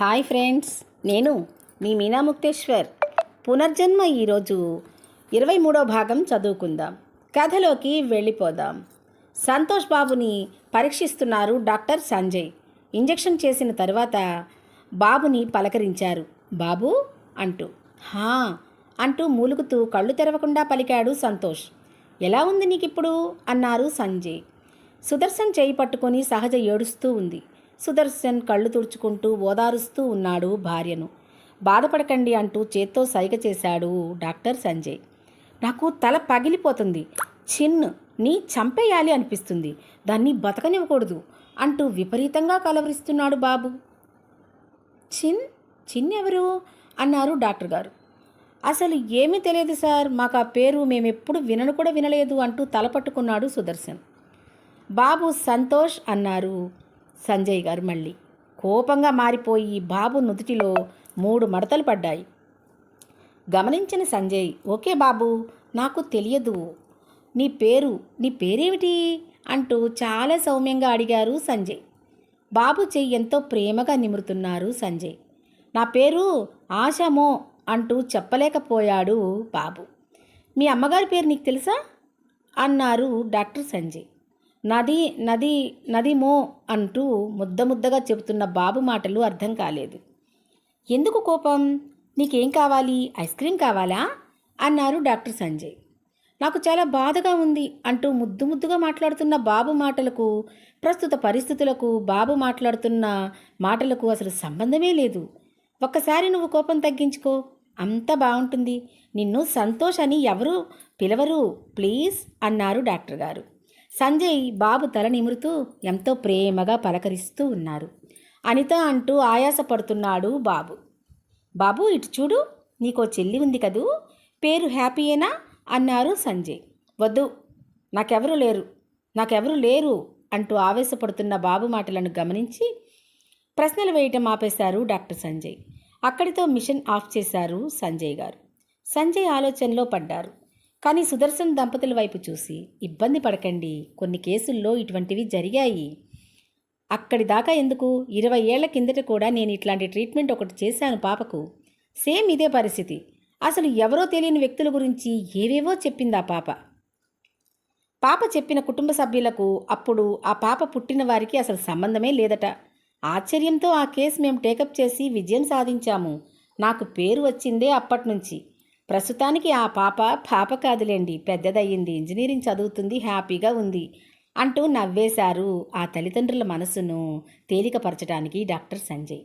Hi friends నేను మీ మీనా ముక్తేశ్వర్. పునర్జన్మ ఈరోజు ఇరవై మూడో భాగం చదువుకుందాం. కథలోకి వెళ్ళిపోదాం. సంతోష్ బాబుని పరీక్షిస్తున్నారు డాక్టర్ సంజయ్. ఇంజెక్షన్ చేసిన తర్వాత బాబుని పలకరించారు. బాబు అంటూ. హా అంటూ మూలుగుతూ కళ్ళు తెరవకుండా పలికాడు సంతోష్. ఎలా ఉంది నీకిప్పుడు? అన్నారు సంజయ్. సుదర్శన్ చేయి పట్టుకొని సహజ ఏడుస్తూ ఉంది. సుదర్శన్ కళ్ళు తుడుచుకుంటూ ఓదారుస్తూ ఉన్నాడు భార్యను. బాధపడకండి అంటూ చేత్తో సైగ చేశాడు డాక్టర్ సంజయ్. నాకు తల పగిలిపోతుంది. చిన్ నీ చంపేయాలి అనిపిస్తుంది. దాన్ని బతకనివ్వకూడదు అంటూ విపరీతంగా కలవరిస్తున్నాడు బాబు. చిన్ చిన్ ఎవరు? అన్నారు డాక్టర్ గారు. అసలు ఏమీ తెలియదు సార్. మాకు ఆ పేరు మేమెప్పుడు వినను కూడా వినలేదు అంటూ తల పట్టుకున్నాడు సుదర్శన్. బాబు సంతోష్ అన్నారు సంజయ్ గారు మళ్ళీ. కోపంగా మారిపోయి బాబు నుదుటిలో మూడు మడతలు పడ్డాయి. గమనించిన సంజయ్ ఓకే బాబు నాకు తెలియదు. నీ పేరు నీ పేరేమిటి? అంటూ చాలా సౌమ్యంగా అడిగారు సంజయ్. బాబు చెయ్యి ఎంతో ప్రేమగా నిమురుతున్నారు సంజయ్. నా పేరు ఆశమో అంటూ చెప్పలేకపోయాడు బాబు. మీ అమ్మగారి పేరు నీకు తెలుసా? అన్నారు డాక్టర్ సంజయ్. నది నది నదిమో అంటూ ముద్ద ముద్దగా చెబుతున్న బాబు మాటలు అర్థం కాలేదు. ఎందుకు కోపం? నీకేం కావాలి? ఐస్ క్రీం కావాలా? అన్నారు డాక్టర్ సంజయ్. నాకు చాలా బాధగా ఉంది అంటూ ముద్దు ముద్దుగా మాట్లాడుతున్న బాబు మాటలకు ప్రస్తుత పరిస్థితులకు బాబు మాట్లాడుతున్న మాటలకు అసలు సంబంధమే లేదు. ఒక్కసారి నువ్వు కోపం తగ్గించుకో. అంతా బాగుంటుంది నిన్ను సంతోష్ అని ఎవరు పిలవరు ప్లీజ్ అన్నారు డాక్టర్ గారు. సంజయ్ బాబు తల నిమురుతూ ఎంతో ప్రేమగా పలకరిస్తూ ఉన్నారు. అనిత అంటూ ఆయాసపడుతున్నాడు బాబు. బాబు ఇటు చూడు నీకో చెల్లి ఉంది కదూ. పేరు హ్యాపీయేనా? అన్నారు సంజయ్. వద్దు నాకెవరు లేరు నాకెవరు లేరు అంటూ ఆవేశపడుతున్న బాబు మాటలను గమనించి ప్రశ్నలు వేయటం ఆపేశారు డాక్టర్ సంజయ్. అక్కడితో మిషన్ ఆఫ్ చేశారు సంజయ్ గారు. సంజయ్ ఆలోచనలో పడ్డారు. కానీ సుదర్శన్ దంపతుల వైపు చూసి ఇబ్బంది పడకండి కొన్ని కేసుల్లో ఇటువంటివి జరిగాయి. అక్కడి దాకా ఎందుకు? ఇరవై ఏళ్ళ కిందట కూడా నేను ఇట్లాంటి ట్రీట్మెంట్ ఒకటి చేశాను పాపకు. సేమ్ ఇదే పరిస్థితి. అసలు ఎవరో తెలియని వ్యక్తుల గురించి ఏవేవో చెప్పింది ఆ పాప. పాప చెప్పిన కుటుంబ సభ్యులకు అప్పుడు ఆ పాప పుట్టిన వారికి అసలు సంబంధమే లేదట. ఆశ్చర్యంతో ఆ కేసు మేము టేకప్ చేసి విజయం సాధించాము. నాకు పేరు వచ్చిందే అప్పట్నుంచి. ప్రస్తుతానికి ఆ పాప పాప కాదులేండి పెద్దదయ్యింది ఇంజనీరింగ్ చదువుతుంది హ్యాపీగా ఉంది అంటూ నవ్వేశారు ఆ తల్లిదండ్రుల మనసును తేలికపరచడానికి డాక్టర్ సంజయ్.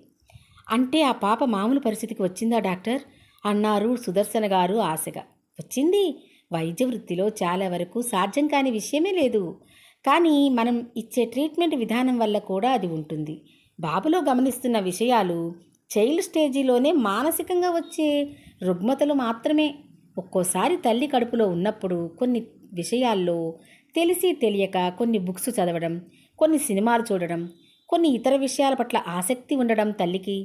అంటే ఆ పాప మామూలు పరిస్థితికి వచ్చిందా డాక్టర్? అన్నారు సుదర్శన గారు ఆశగా. వచ్చింది. వైద్య వృత్తిలో చాలా వరకు సాధ్యం కాని విషయమే లేదు. కానీ మనం ఇచ్చే ట్రీట్మెంట్ విధానం వల్ల కూడా అది ఉంటుంది. బాబులో గమనిస్తున్న విషయాలు చైల్డ్ స్టేజీలోనే మానసికంగా వచ్చే రుగ్మతలు మాత్రమే. ఒక్కోసారి తల్లి కడుపులో ఉన్నప్పుడు కొన్ని విషయాల్లో తెలిసి తెలియక కొన్ని బుక్స్ చదవడం కొన్ని సినిమాలు చూడడం కొన్ని ఇతర విషయాల పట్ల ఆసక్తి ఉండడం తల్లికి.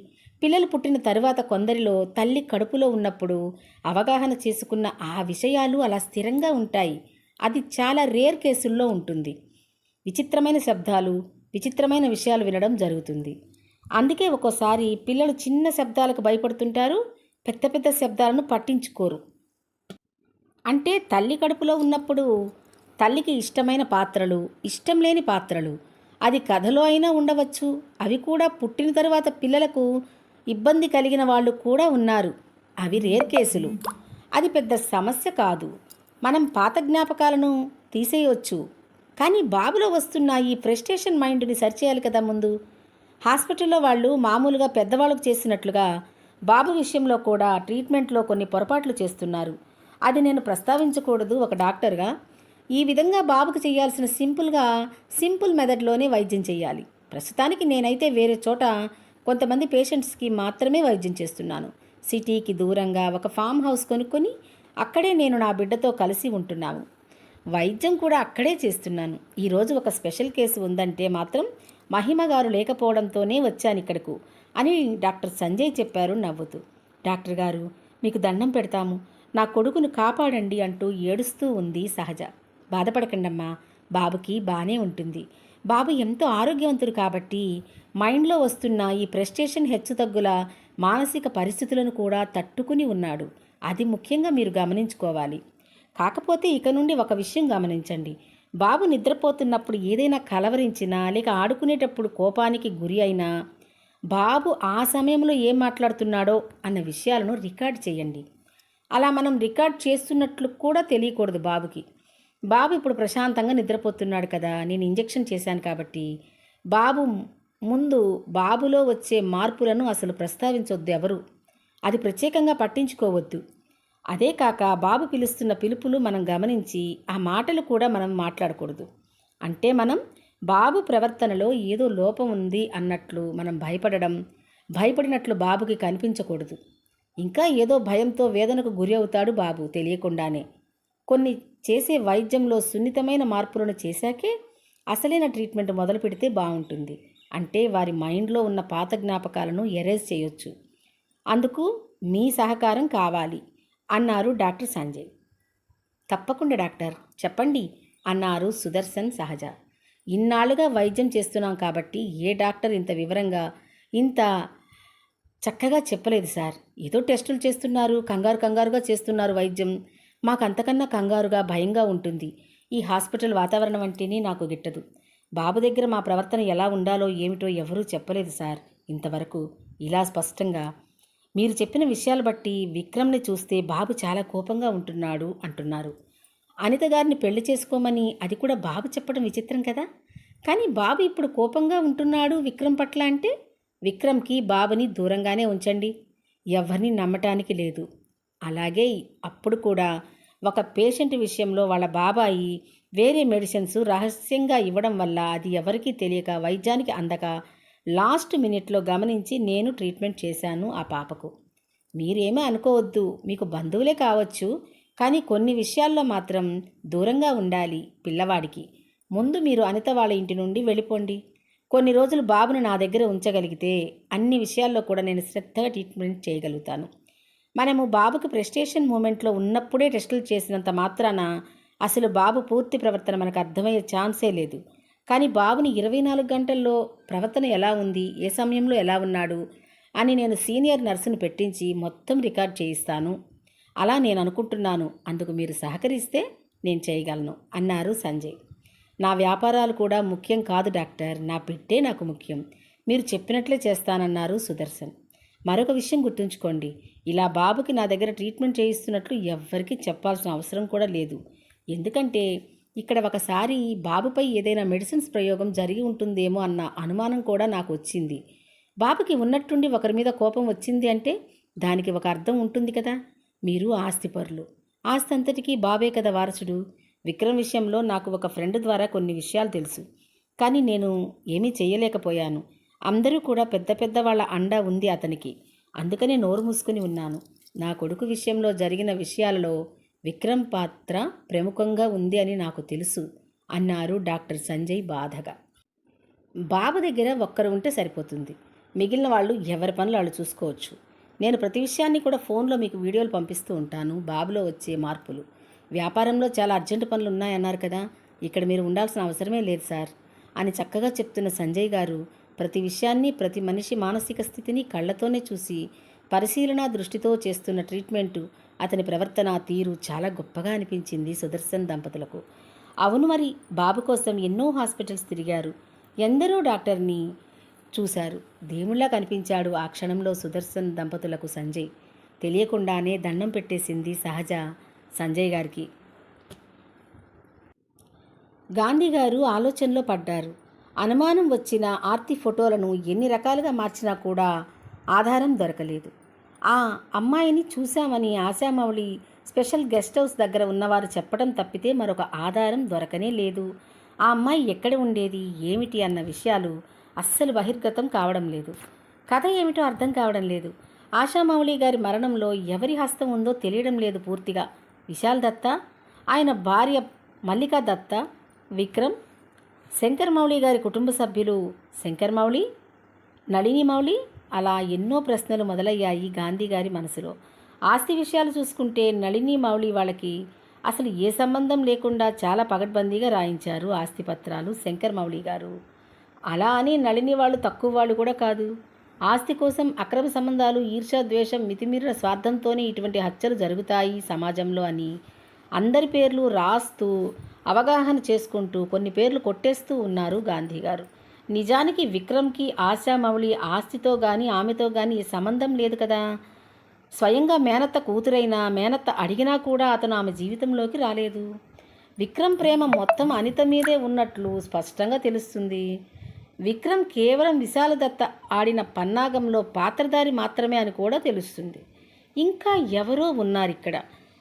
పిల్లలు పుట్టిన తరువాత కొందరిలో తల్లి కడుపులో ఉన్నప్పుడు అవగాహన చేసుకున్న ఆ విషయాలు అలా స్థిరంగా ఉంటాయి. అది చాలా రేర్ కేసుల్లో ఉంటుంది. విచిత్రమైన శబ్దాలు విచిత్రమైన విషయాలు వినడం జరుగుతుంది. అందుకే ఒక్కోసారి పిల్లలు చిన్న శబ్దాలకు భయపడుతుంటారు పెద్ద పెద్ద శబ్దాలను పట్టించుకోరు. అంటే తల్లి కడుపులో ఉన్నప్పుడు తల్లికి ఇష్టమైన పాత్రలు ఇష్టం లేని పాత్రలు అది కథలో అయినా ఉండవచ్చు అవి కూడా పుట్టిన తరువాత పిల్లలకు ఇబ్బంది కలిగిన వాళ్ళు కూడా ఉన్నారు. అవి రేర్ కేసులు. అది పెద్ద సమస్య కాదు. మనం పాత జ్ఞాపకాలను తీసేయవచ్చు కానీ బాబులో వస్తున్న ఈ ఫ్రస్ట్రేషన్ మైండ్ని సరిచేయాలి కదా ముందు. హాస్పిటల్లో వాళ్ళు మామూలుగా పెద్దవాళ్ళకు చేసినట్లుగా బాబు విషయంలో కూడా ట్రీట్మెంట్లో కొన్ని పొరపాట్లు చేస్తున్నారు. అది నేను ప్రస్తావించకూడదు ఒక డాక్టర్గా. ఈ విధంగా బాబుకు చేయాల్సిన సింపుల్గా సింపుల్ మెథడ్లోనే వైద్యం చేయాలి. ప్రస్తుతానికి నేనైతే వేరే చోట కొంతమంది పేషెంట్స్కి మాత్రమే వైద్యం చేస్తున్నాను. సిటీకి దూరంగా ఒక ఫామ్ హౌస్ కొనుక్కొని అక్కడే నేను నా బిడ్డతో కలిసి ఉంటున్నాను వైద్యం కూడా అక్కడే చేస్తున్నాను. ఈరోజు ఒక స్పెషల్ కేసు ఉందంటే మాత్రం మహిమ గారు లేకపోవడంతోనే వచ్చాను ఇక్కడకు అని డాక్టర్ సంజయ్ చెప్పారు నవ్వుతూ. డాక్టర్ గారు మీకు దండం పెడతాము. నా కొడుకును కాపాడండి అంటూ ఏడుస్తూ ఉంది సహజ. బాధపడకండమ్మా బాబుకి బాగానే ఉంటుంది. బాబు ఎంతో ఆరోగ్యవంతుడు కాబట్టి మైండ్లో వస్తున్న ఈ ప్రెస్టేషన్ హెచ్చుతగ్గుల మానసిక పరిస్థితులను కూడా తట్టుకుని ఉన్నాడు. అది ముఖ్యంగా మీరు గమనించుకోవాలి. కాకపోతే ఇక నుండి ఒక విషయం గమనించండి. బాబు నిద్రపోతున్నప్పుడు ఏదైనా కలవరించినా లేక ఆడుకునేటప్పుడు కోపానికి గురి అయినా బాబు ఆ సమయంలో ఏం మాట్లాడుతున్నాడో అన్న విషయాలను రికార్డ్ చేయండి. అలా మనం రికార్డ్ చేస్తున్నట్లు కూడా తెలియకూడదు బాబుకి. బాబు ఇప్పుడు ప్రశాంతంగా నిద్రపోతున్నాడు కదా నేను ఇంజెక్షన్ చేశాను కాబట్టి. బాబు ముందు బాబులో వచ్చే మార్పులను అసలు ప్రస్తావించొద్దు ఎవరు. అది ప్రత్యేకంగా పట్టించుకోవద్దు. అదే కాక బాబు పిలుస్తున్న పిలుపులు మనం గమనించి ఆ మాటలు కూడా మనం మాట్లాడకూడదు. అంటే మనం బాబు ప్రవర్తనలో ఏదో లోపం ఉంది అన్నట్లు మనం భయపడడం భయపడినట్లు బాబుకి కనిపించకూడదు. ఇంకా ఏదో భయంతో వేదనకు గురి అవుతాడు బాబు తెలియకుండానే. కొన్ని చేసే వైద్యంలో సున్నితమైన మార్పులను చేశాకే అసలైన ట్రీట్మెంట్ మొదలు పెడితే బాగుంటుంది. అంటే వారి మైండ్లో ఉన్న పాత జ్ఞాపకాలను ఎరేజ్ చేయొచ్చు. అందుకు మీ సహకారం కావాలి. అన్నారు డాక్టర్ సంజయ్. తప్పకుండా డాక్టర్ చెప్పండి అన్నారు సుదర్శన్ సహజ. ఇన్నాళ్ళుగా వైద్యం చేస్తున్నాం కాబట్టి ఏ డాక్టర్ ఇంత వివరంగా ఇంత చక్కగా చెప్పలేదు సార్. ఏదో టెస్టులు చేస్తున్నారు కంగారు కంగారుగా చేస్తున్నారు వైద్యం. మాకు అంతకన్నా కంగారుగా భయంగా ఉంటుంది. ఈ హాస్పిటల్ వాతావరణం అంటేనే నాకు గిట్టదు. బాబు దగ్గర మా ప్రవర్తన ఎలా ఉండాలో ఏమిటో ఎవరూ చెప్పలేదు సార్. ఇంతవరకు ఇలా స్పష్టంగా మీరు చెప్పిన విషయాలు బట్టి విక్రమ్ని చూస్తే బాబు చాలా కోపంగా ఉంటున్నాడు అంటున్నారు. అనిత గారిని పెళ్ళి చేసుకోమని అది కూడా బాబు చెప్పడం విచిత్రం కదా? కానీ బాబు ఇప్పుడు కోపంగా ఉంటున్నాడు విక్రమ్ పట్ల అంటే? విక్రమ్కి బాబుని దూరంగానే ఉంచండి. ఎవరిని నమ్మటానికి లేదు. అలాగే అప్పుడు కూడా ఒక పేషెంట్ విషయంలో వాళ్ళ బాబాయి వేరే మెడిసిన్స్ రహస్యంగా ఇవ్వడం వల్ల అది ఎవరికీ తెలియక వైద్యానికి అందక లాస్ట్ మినిట్లో గమనించి నేను ట్రీట్మెంట్ చేశాను ఆ పాపకు. మీరేమీ అనుకోవద్దు మీకు బంధువులే కావచ్చు కానీ కొన్ని విషయాల్లో మాత్రం దూరంగా ఉండాలి పిల్లవాడికి. ముందు మీరు అనిత వాళ్ళ ఇంటి నుండి వెళ్ళిపోండి. కొన్ని రోజులు బాబును నా దగ్గర ఉంచగలిగితే అన్ని విషయాల్లో కూడా నేను శ్రద్ధగా ట్రీట్మెంట్ చేయగలుగుతాను. మనము బాబుకి ప్రెస్టేషన్ మూమెంట్లో ఉన్నప్పుడే టెస్టులు చేసినంత మాత్రాన అసలు బాబు పూర్తి ప్రవర్తన మనకు అర్థమయ్యే ఛాన్సే లేదు. కానీ బాబుని ఇరవై నాలుగు గంటల్లో ప్రవర్తన ఎలా ఉంది? ఏ సమయంలో ఎలా ఉన్నాడు? అని నేను సీనియర్ నర్సును పెట్టించి మొత్తం రికార్డ్ చేయిస్తాను. అలా నేను అనుకుంటున్నాను. అందుకు మీరు సహకరిస్తే నేను చేయగలను అన్నారు సంజయ్. నా వ్యాపారాలు కూడా ముఖ్యం కాదు డాక్టర్. నా బిడ్డే నాకు ముఖ్యం. మీరు చెప్పినట్లే చేస్తానన్నారు సుదర్శన్. మరొక విషయం గుర్తుంచుకోండి. ఇలా బాబుకి నా దగ్గర ట్రీట్మెంట్ చేయిస్తున్నట్లు ఎవ్వరికీ చెప్పాల్సిన అవసరం కూడా లేదు. ఎందుకంటే ఇక్కడ ఒకసారి బాబుపై ఏదైనా మెడిసిన్స్ ప్రయోగం జరిగి ఉంటుందేమో అన్న అనుమానం కూడా నాకు వచ్చింది బాబుకి ఉన్నట్టుండి ఒకరి మీద కోపం వచ్చింది అంటే దానికి ఒక అర్థం ఉంటుంది కదా? మీరు ఆస్తిపరులు. ఆస్తి అంతటికీ బాబే కదా వారసుడు. విక్రమ్ విషయంలో నాకు ఒక ఫ్రెండ్ ద్వారా కొన్ని విషయాలు తెలుసు. కానీ నేను ఏమీ చేయలేకపోయాను. అందరూ కూడా పెద్ద పెద్ద వాళ్ళ అండ ఉంది అతనికి. అందుకనే నోరు మూసుకుని ఉన్నాను. నా కొడుకు విషయంలో జరిగిన విషయాలలో విక్రమ్ పాత్ర ప్రముఖంగా ఉంది అని నాకు తెలుసు అన్నారు డాక్టర్ సంజయ్ బాధగా. బాబు దగ్గర ఒక్కరు ఉంటే సరిపోతుంది. మిగిలిన వాళ్ళు ఎవరి పనులు వాళ్ళు చూసుకోవచ్చు. నేను ప్రతి విషయాన్ని కూడా ఫోన్లో మీకు వీడియోలు పంపిస్తూ ఉంటాను బాబులో వచ్చే మార్పులు. వ్యాపారంలో చాలా అర్జెంటు పనులు ఉన్నాయన్నారు కదా ఇక్కడ మీరు ఉండాల్సిన అవసరమే లేదు సార్ అని చక్కగా చెప్తున్న సంజయ్ గారు ప్రతి విషయాన్ని ప్రతి మనిషి మానసిక స్థితిని కళ్ళతోనే చూసి పరిశీలన దృష్టితో చేస్తున్న ట్రీట్మెంటు అతని ప్రవర్తన తీరు చాలా గొప్పగా అనిపించింది సుదర్శన్ దంపతులకు. అవును మరి బాబు కోసం ఎన్నో హాస్పిటల్స్ తిరిగారు. ఎందరో డాక్టర్ని చూశారు. దేవుళ్ళ కనిపించాడు ఆ క్షణంలో సుదర్శన్ దంపతులకు సంజయ్. తెలియకుండానే దండం పెట్టేసింది సహజ సంజయ్ గారికి. గాంధీ గారు ఆలోచనలో పడ్డారు. అనుమానం వచ్చిన ఆర్తి ఫోటోలను ఎన్ని రకాలుగా మార్చినా కూడా ఆధారం దొరకలేదు. ఆ అమ్మాయిని చూశామని ఆశామౌళి స్పెషల్ గెస్ట్ హౌస్ దగ్గర ఉన్నవారు చెప్పడం తప్పితే మరొక ఆధారం దొరకనే లేదు. ఆ అమ్మాయి ఎక్కడ ఉండేది ఏమిటి అన్న విషయాలు అస్సలు బహిర్గతం కావడం లేదు. కథ ఏమిటో అర్థం కావడం లేదు. ఆశామౌళి గారి మరణంలో ఎవరి హస్తం ఉందో తెలియడం లేదు పూర్తిగా. విశాల్ దత్త? ఆయన భార్య మల్లికా దత్త? విక్రమ్? శంకర్ మౌళి గారి కుటుంబ సభ్యులు శంకర్ మౌళి? నళిని మౌళి? అలా ఎన్నో ప్రశ్నలు మొదలయ్యాయి గాంధీ గారి మనసులో. ఆస్తి విషయాలు చూసుకుంటే నళిని మౌళి వాళ్ళకి అసలు ఏ సంబంధం లేకుండా చాలా పగడ్బందీగా రాయించారు ఆస్తిపత్రాలు శంకర్ మౌళి గారు. అలా అని నళిని వాళ్ళు తక్కువ వాళ్ళు కూడా కాదు. ఆస్తి కోసం అక్రమ సంబంధాలు ఈర్ష్య ద్వేషం మితిమీరిన స్వార్థంతోనే ఇటువంటి హత్యలు జరుగుతాయి సమాజంలో అని అందరి పేర్లు రాస్తూ అవగాహన చేసుకుంటూ కొన్ని పేర్లు కొట్టేస్తూ ఉన్నారు గాంధీ గారు. నిజానికి విక్రమ్కి ఆశామౌళి ఆస్తితో కానీ ఆమెతో కానీ సంబంధం లేదు కదా? స్వయంగా మేనత్త కూతురైన మేనత్త అడిగినా కూడా అతను ఆమె జీవితంలోకి రాలేదు. విక్రమ్ ప్రేమ మొత్తం అనిత మీదే ఉన్నట్లు స్పష్టంగా తెలుస్తుంది. విక్రమ్ కేవలం విశాలదత్త ఆడిన పన్నాగంలో పాత్రధారి మాత్రమే అని కూడా తెలుస్తుంది. ఇంకా ఎవరో ఉన్నారు ఇక్కడ.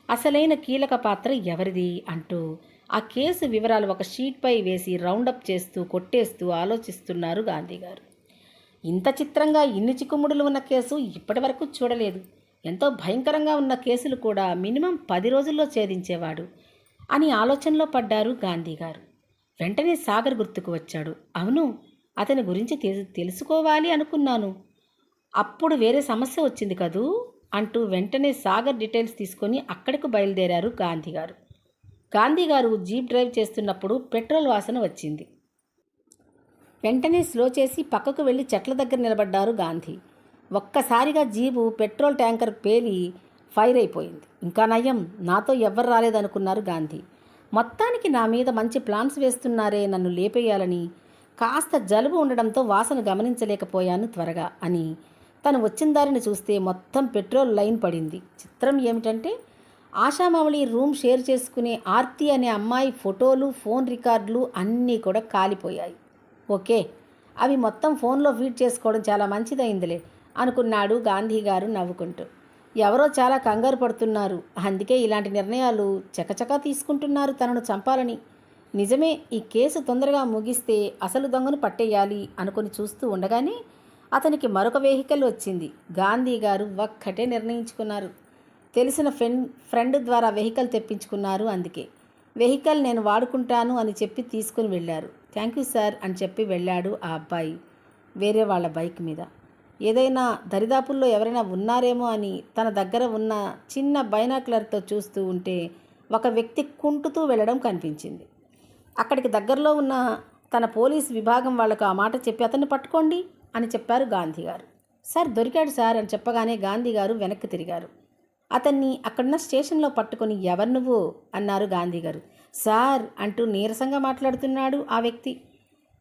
అసలైన కీలక పాత్ర ఎవరిది? అంటూ ఆ కేసు వివరాలు ఒక షీట్పై వేసి రౌండప్ చేస్తూ కొట్టేస్తూ ఆలోచిస్తున్నారు గాంధీ గారు ఇంత చిత్రంగా ఇన్ని చిక్కుముడులు ఉన్న కేసు ఇప్పటివరకు చూడలేదు. ఎంతో భయంకరంగా ఉన్న కేసులు కూడా మినిమం పది రోజుల్లో ఛేదించేవాడు అని ఆలోచనలో పడ్డారు గాంధీ గారు వెంటనే సాగర్ గుర్తుకు వచ్చాడు. అవును అతని గురించి తెలు- తెలుసుకోవాలి అనుకున్నాను. అప్పుడు వేరే సమస్య వచ్చింది కదూ? అంటూ వెంటనే సాగర్ డీటెయిల్స్ తీసుకొని అక్కడికి బయలుదేరారు గాంధీ గారు గాంధీ గారు జీప్ డ్రైవ్ చేస్తున్నప్పుడు పెట్రోల్ వాసన వచ్చింది. వెంటనే స్లో చేసి పక్కకు వెళ్ళి చెట్ల దగ్గర నిలబడ్డారు గాంధీ. ఒక్కసారిగా జీబు పెట్రోల్ ట్యాంకర్ పేలి ఫైర్ అయిపోయింది. ఇంకా నయం నాతో ఎవ్వరు రాలేదనుకున్నారు గాంధీ. మొత్తానికి నా మీద మంచి ప్లాన్స్ వేస్తున్నారే నన్ను లేపేయాలని కాస్త జలుబు ఉండడంతో వాసన గమనించలేకపోయాను త్వరగా అని తను వచ్చిన దారిని చూస్తే మొత్తం పెట్రోల్ లైన్ పడింది. చిత్రం ఏమిటంటే ఆశామౌళి రూమ్ షేర్ చేసుకునే ఆర్తి అనే అమ్మాయి ఫోటోలు ఫోన్ రికార్డులు అన్నీ కూడా కాలిపోయాయి. ఓకే అవి మొత్తం ఫోన్లో ఫీడ్ చేసుకోవడం చాలా మంచిదైందిలే అనుకున్నాడు గాంధీ గారు నవ్వుకుంటూ. ఎవరో చాలా కంగారు పడుతున్నారు. అందుకే ఇలాంటి నిర్ణయాలు చకచకా తీసుకుంటున్నారు తనను చంపాలని. నిజమే ఈ కేసు తొందరగా ముగిస్తే అసలు దొంగను పట్టేయాలి అనుకుని చూస్తూ ఉండగానే అతనికి మరొక వెహికల్ వచ్చింది. గాంధీ గారు ఒక్కటే నిర్ణయించుకున్నారు. తెలిసిన ఫ్రెండ్ ఫ్రెండ్ ద్వారా వెహికల్ తెప్పించుకున్నారు అందుకే. వెహికల్ నేను వాడుకుంటాను అని చెప్పి తీసుకుని వెళ్ళారు. థ్యాంక్ యూ సార్ అని చెప్పి వెళ్ళాడు ఆ అబ్బాయి వేరే వాళ్ళ బైక్ మీద. ఏదైనా దరిదాపుల్లో ఎవరైనా ఉన్నారేమో అని తన దగ్గర ఉన్న చిన్న బైనాక్లర్తో చూస్తూ ఉంటే ఒక వ్యక్తి కుంటుతూ వెళ్ళడం కనిపించింది. అక్కడికి దగ్గరలో ఉన్న తన పోలీస్ విభాగం వాళ్ళకు ఆ మాట చెప్పి అతన్ని పట్టుకోండి అని చెప్పారు గాంధీ గారు. సార్ దొరికాడు సార్ అని చెప్పగానే గాంధీ గారు వెనక్కి తిరిగారు. అతన్ని అక్కడున్న స్టేషన్లో పట్టుకొని ఎవరు నువ్వు? అన్నారు గాంధీ గారు. సార్ అంటూ నీరసంగా మాట్లాడుతున్నాడు ఆ వ్యక్తి.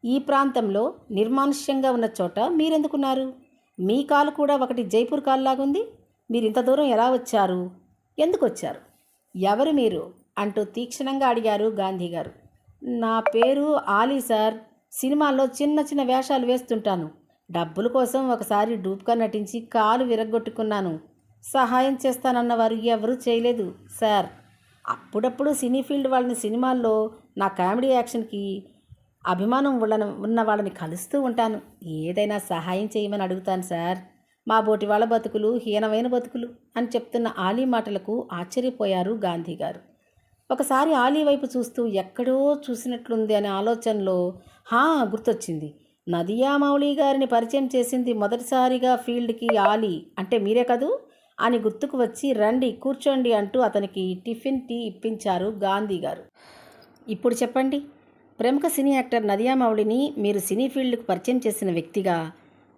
ఈ ప్రాంతంలో నిర్మానుష్యంగా ఉన్న చోట మీరెందుకున్నారు? మీ కాలు కూడా ఒకటి జైపూర్ కాలు లాగుంది మీరు ఇంత దూరం ఎలా వచ్చారు? ఎందుకు వచ్చారు ఎవరు మీరు? అంటూ తీక్షణంగా అడిగారు గాంధీ గారు. నా పేరు ఆలీ సార్. సినిమాల్లో చిన్న చిన్న వేషాలు వేస్తుంటాను. డబ్బుల కోసం ఒకసారి డూప్గా నటించి కాలు విరగ్గొట్టుకున్నాను. సహాయం చేస్తానన్న వారు ఎవరూ చేయలేదు సార్. అప్పుడప్పుడు సినీ ఫీల్డ్ వాళ్ళని సినిమాల్లో నా కామెడీ యాక్షన్కి అభిమానం ఉన్న ఉన్న వాళ్ళని కలుస్తూ ఉంటాను. ఏదైనా సహాయం చేయమని అడుగుతాను సార్. మా బోటి వాళ్ళ బతుకులు హీనమైన బతుకులు అని చెప్తున్న ఆలీ మాటలకు ఆశ్చర్యపోయారు గాంధీ గారు. ఒకసారి ఆలీ వైపు చూస్తూ ఎక్కడో చూసినట్లుంది అనే ఆలోచనలో హా గుర్తొచ్చింది. నదియా మౌళి గారిని పరిచయం చేసింది మొదటిసారిగా ఫీల్డ్కి ఆలీ. అంటే మీరే కదూ? అని గుర్తుకు వచ్చి రండి కూర్చోండి అంటూ అతనికి టిఫిన్ టీ ఇప్పించారు గాంధీ గారు. ఇప్పుడు చెప్పండి. ప్రముఖ సినీ యాక్టర్ నదియా మౌళిని మీరు సినీ ఫీల్డ్కు పరిచయం చేసిన వ్యక్తిగా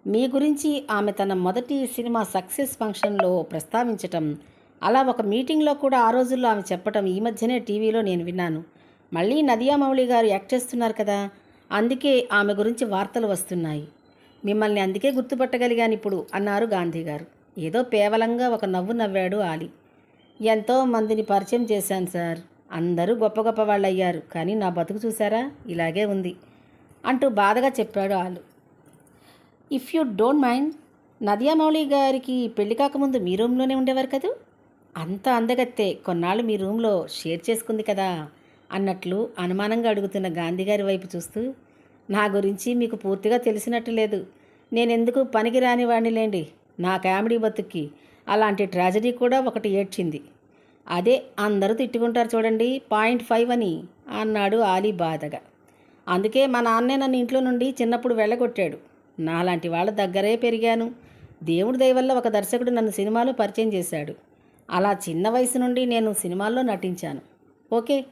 మీ గురించి ఆమె తన మొదటి సినిమా సక్సెస్ ఫంక్షన్లో ప్రస్తావించటం అలా ఒక మీటింగ్లో కూడా ఆ రోజుల్లో ఆమె చెప్పటం ఈ మధ్యనే టీవీలో నేను విన్నాను. మళ్ళీ నదియా మౌళి గారు యాక్ట్ చేస్తున్నారు కదా అందుకే ఆమె గురించి వార్తలు వస్తున్నాయి. మిమ్మల్ని అందుకే గుర్తుపట్టగలిగాను ఇప్పుడు అన్నారు గాంధీ గారు. ఏదో పేవలంగా ఒక నవ్వు నవ్వాడు ఆలి. ఎంతో మందిని పరిచయం చేశాను సార్. అందరూ గొప్ప గొప్ప వాళ్ళు అయ్యారు కానీ నా బతుకు చూసారా ఇలాగే ఉంది అంటూ బాధగా చెప్పాడు ఆలు. If you don't mind Nadiyamouli గారికి పెళ్ళి కాకముందు మీ రూమ్లోనే ఉండేవారు కదూ? అంత అందగత్తే కొన్నాళ్ళు మీ రూమ్లో షేర్ చేసుకుంది కదా అన్నట్లు అనుమానంగా అడుగుతున్న గాంధీ గారి వైపు చూస్తూ నా గురించి మీకు పూర్తిగా తెలిసినట్టు లేదు. నేనెందుకు పనికి రాని వాడినిలేండి నా కామెడీ బతుక్కి అలాంటి ట్రాజడీ కూడా ఒకటి ఏడ్చింది. అదే అందరూ తిట్టుకుంటారు చూడండి పాయింట్ ఫైవ్ అని అన్నాడు ఆలీ బాధగా. అందుకే మా నాన్నే నన్ను ఇంట్లో నుండి చిన్నప్పుడు వెళ్ళగొట్టాడు. నాలాంటి వాళ్ళ దగ్గరే పెరిగాను. దేవుడి దయవల్ల ఒక దర్శకుడు నన్ను సినిమాలో పరిచయం చేశాడు. అలా చిన్న వయసు నుండి నేను సినిమాల్లో నటించాను. ఓకే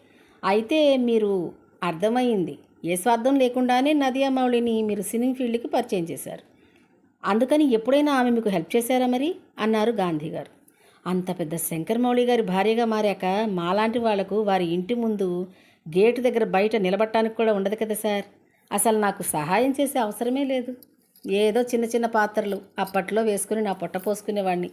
అయితే మీరు అర్థమైంది ఏ స్వార్థం లేకుండానే నదియా మౌళిని మీరు సినీ ఫీల్డ్కి పరిచయం చేశారు. అందుకని ఎప్పుడైనా ఆమె మీకు హెల్ప్ చేశారా మరి? అన్నారు గాంధీ గారు. అంత పెద్ద శంకర్ మౌళి గారి భార్యగా మారాక మాలాంటి వాళ్ళకు వారి ఇంటి ముందు గేటు దగ్గర బయట నిలబడటానికి కూడా ఉండదు కదా సార్. అసలు నాకు సహాయం చేసే అవసరమే లేదు. ఏదో చిన్న చిన్న పాత్రలు అప్పట్లో వేసుకుని నా పొట్ట పోసుకునేవాడిని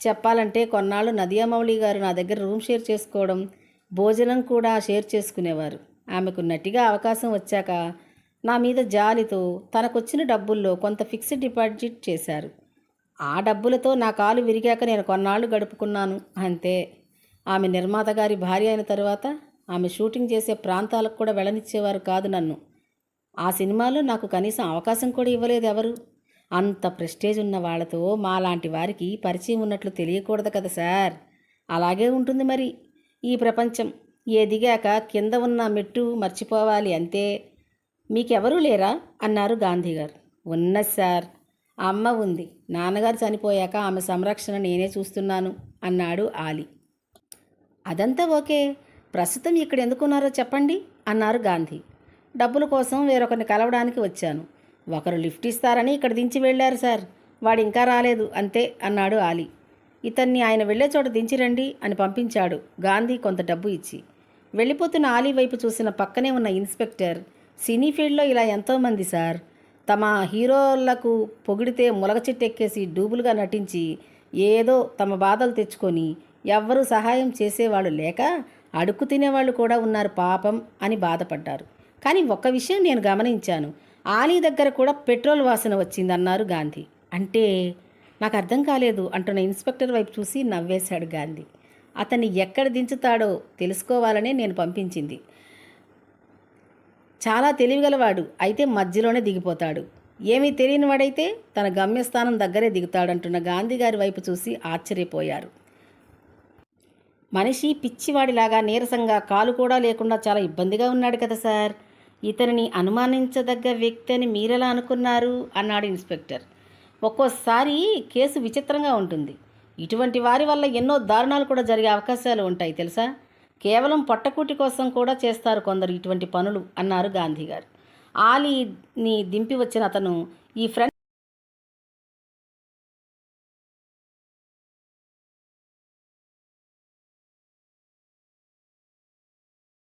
చెప్పాలంటే కొన్నాళ్ళు నదియా మౌళి గారు నా దగ్గర రూమ్ షేర్ చేసుకోవడం భోజనం కూడా షేర్ చేసుకునేవారు. ఆమెకు నటిగా అవకాశం వచ్చాక నా మీద జాలితో తనకొచ్చిన డబ్బుల్లో కొంత ఫిక్స్డ్ డిపాజిట్ చేశారు. ఆ డబ్బులతో నా కాలు విరిగాక నేను కొన్నాళ్ళు గడుపుకున్నాను అంతే. ఆమె నిర్మాత గారి భార్య అయిన తర్వాత ఆమె షూటింగ్ చేసే ప్రాంతాలకు కూడా వెళ్ళనిచ్చేవారు కాదు నన్ను. ఆ సినిమాలో నాకు కనీసం అవకాశం కూడా ఇవ్వలేదు ఎవరు. అంత ప్రెస్టేజ్ ఉన్న వాళ్ళతో మాలాంటి వారికి పరిచయం ఉన్నట్లు తెలియకూడదు కదా సార్. అలాగే ఉంటుంది మరి. ఈ ప్రపంచం ఏ దిగాక కింద ఉన్న మెట్టు మర్చిపోవాలి అంతే. మీకెవరూ లేరా? అన్నారు గాంధీ గారు ఉన్నది సార్. అమ్మ ఉంది. నాన్నగారు చనిపోయాక ఆమె సంరక్షణ నేనే చూస్తున్నాను అన్నాడు ఆలి. అదంతా ఓకే. ప్రస్తుతం ఇక్కడ ఎందుకున్నారో చెప్పండి అన్నారు గాంధీ. డబ్బుల కోసం వేరొకరిని కలవడానికి వచ్చాను. ఒకరు లిఫ్ట్ ఇస్తారని ఇక్కడ దించి వెళ్ళారు సార్. వాడు ఇంకా రాలేదు అంతే అన్నాడు ఆలి. ఇతన్ని ఆయన వెళ్ళే చోట దించిరండి అని పంపించాడు గాంధీ కొంత డబ్బు ఇచ్చి. వెళ్ళిపోతున్న ఆలీ వైపు చూసిన పక్కనే ఉన్న ఇన్స్పెక్టర్ సినీ ఫీల్డ్లో ఇలా ఎంతోమంది సార్. తమ హీరోలకు పొగిడితే ములగ చెట్టు ఎక్కేసి డూబులుగా నటించి ఏదో తమ బాధలు తెచ్చుకొని ఎవ్వరూ సహాయం చేసేవాళ్ళు లేక అడుక్కు తినేవాళ్ళు కూడా ఉన్నారు పాపం అని బాధపడ్డారు. కానీ ఒక్క విషయం నేను గమనించాను. ఆలీ దగ్గర కూడా పెట్రోల్ వాసన వచ్చిందన్నారు గాంధీ. అంటే నాకు అర్థం కాలేదు అంటున్న ఇన్స్పెక్టర్ వైపు చూసి నవ్వేశాడు గాంధీ. అతన్ని ఎక్కడ దించుతాడో తెలుసుకోవాలనే నేను పంపించింది. చాలా తెలివిగలవాడు. అయితే మధ్యలోనే దిగిపోతాడు. ఏమీ తెలియనివాడైతే తన గమ్యస్థానం దగ్గరే దిగుతాడంటున్న గాంధీ గారి వైపు చూసి ఆశ్చర్యపోయారు. మనిషి పిచ్చివాడిలాగా నీరసంగా కాలు కూడా లేకుండా చాలా ఇబ్బందిగా ఉన్నాడు కదా సార్. ఇతనిని అనుమానించదగ్గ వ్యక్తి అని మీరెలా అనుకున్నారు? అన్నాడు ఇన్స్పెక్టర్. ఒక్కోసారి కేసు విచిత్రంగా ఉంటుంది. ఇటువంటి వారి వల్ల ఎన్నో దారుణాలు కూడా జరిగే అవకాశాలు ఉంటాయి తెలుసా? కేవలం పొట్టకూటి కోసం కూడా చేస్తారు కొందరు ఇటువంటి పనులు అన్నారు గాంధీ గారు ఆలీని దింపి వచ్చిన అతను ఈ ఫ్రెండ్